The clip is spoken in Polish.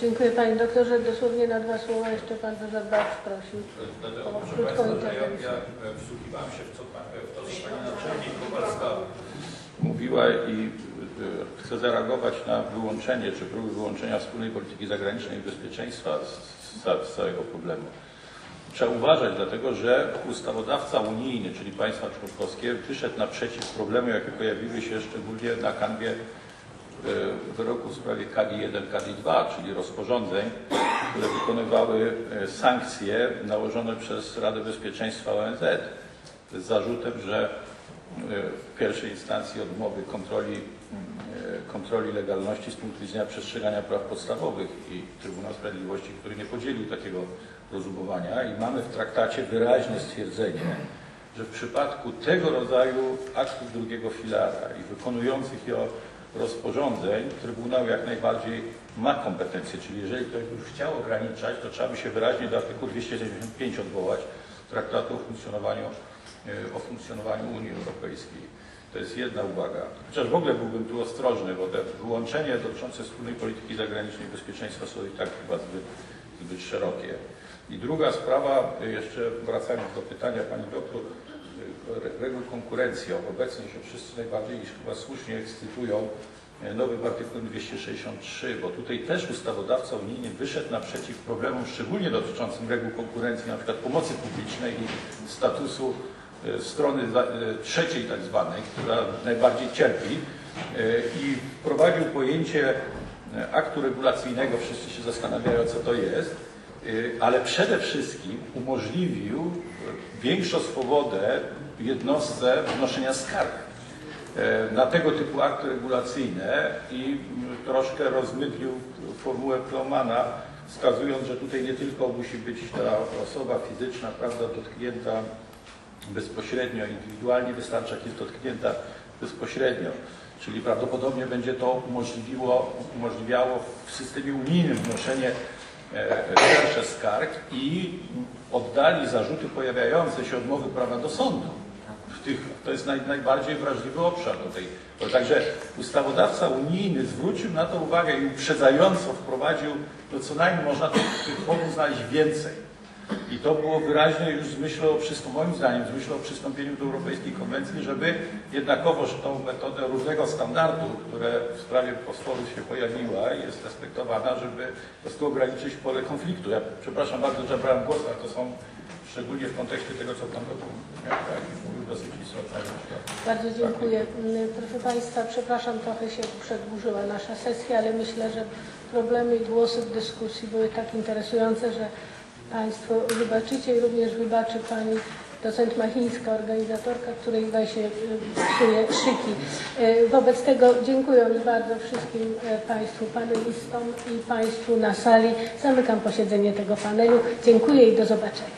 Dziękuję Panie Doktorze. Dosłownie na dwa słowa jeszcze Pan profesor Bach prosił. Dlatego, O, proszę krótką Państwa, ja, ja e, wsłuchiwałem się w, co, pa- w to, co Pani Naczelnik Kowalska mówiła i e, chcę zareagować na wyłączenie, czy próby wyłączenia wspólnej polityki zagranicznej i bezpieczeństwa z, z, całego problemu. Trzeba uważać, dlatego że ustawodawca unijny, czyli państwa członkowskie, wyszedł naprzeciw problemu, jakie pojawiły się szczególnie na kanwie e, wyroku w sprawie KADI 1, KADI 2, czyli rozporządzeń, które wykonywały e, sankcje nałożone przez Radę Bezpieczeństwa ONZ z zarzutem, że e, w pierwszej instancji odmowy kontroli, e, kontroli legalności z punktu widzenia przestrzegania praw podstawowych i Trybunał Sprawiedliwości, który nie podzielił takiego rozumowania. I mamy w traktacie wyraźne stwierdzenie, że w przypadku tego rodzaju aktów drugiego filara i wykonujących je rozporządzeń Trybunał jak najbardziej ma kompetencje, czyli jeżeli ktoś już chciał ograniczać, to trzeba by się wyraźnie do artykułu 275 odwołać Traktatu o funkcjonowaniu, e, o funkcjonowaniu Unii Europejskiej. To jest jedna uwaga. Chociaż w ogóle byłbym tu ostrożny, bo te wyłączenia dotyczące wspólnej polityki zagranicznej i bezpieczeństwa są i tak chyba zbyt, zbyt szerokie. I druga sprawa, e, jeszcze wracając do pytania Pani doktor, reguł konkurencji. Obecnie się wszyscy najbardziej chyba słusznie ekscytują. Nowym artykułem 263, bo tutaj też ustawodawca unijny wyszedł naprzeciw problemom szczególnie dotyczącym reguł konkurencji, na przykład pomocy publicznej i statusu e, strony e, trzeciej tak zwanej, która najbardziej cierpi. E, i wprowadził pojęcie aktu regulacyjnego, wszyscy się zastanawiają co to jest, ale przede wszystkim umożliwił y, większą swobodę jednostce wnoszenia skarg y, na tego typu akty regulacyjne i troszkę rozmydlił formułę Klaumana, wskazując, że tutaj nie tylko musi być ta osoba fizyczna, prawda, dotknięta bezpośrednio, indywidualnie wystarcza, jak jest dotknięta bezpośrednio. Czyli prawdopodobnie będzie to umożliwiło, umożliwiało w systemie unijnym wnoszenie szersze skarg i oddali zarzuty pojawiające się odmowy prawa do sądu. Tych, to jest naj, najbardziej wrażliwy obszar do tej. Także ustawodawca unijny zwrócił na to uwagę i uprzedzająco wprowadził, no co najmniej można tych, tych znaleźć więcej. I to było wyraźne już z myślą o przystąpieniu, moim zdaniem, z myślą o przystąpieniu do Europejskiej Konwencji, żeby jednakowoż tą metodę różnego standardu, które w sprawie fosforu się pojawiła i jest respektowana, żeby po prostu ograniczyć pole konfliktu. Ja przepraszam bardzo, że brałem głos, ale to są szczególnie w kontekście tego, co Pan doktor mówił, dosyć. Bardzo dziękuję. Mm, Proszę Państwa, przepraszam, trochę się przedłużyła nasza sesja, ale myślę, że problemy i głosy w dyskusji były tak interesujące, że Państwo wybaczycie i również wybaczy Pani docent Machińska, organizatorka, której się y, psuje szyki. Y, Wobec tego dziękując bardzo wszystkim e, Państwu panelistom i Państwu na sali, zamykam posiedzenie tego panelu. Dziękuję i do zobaczenia.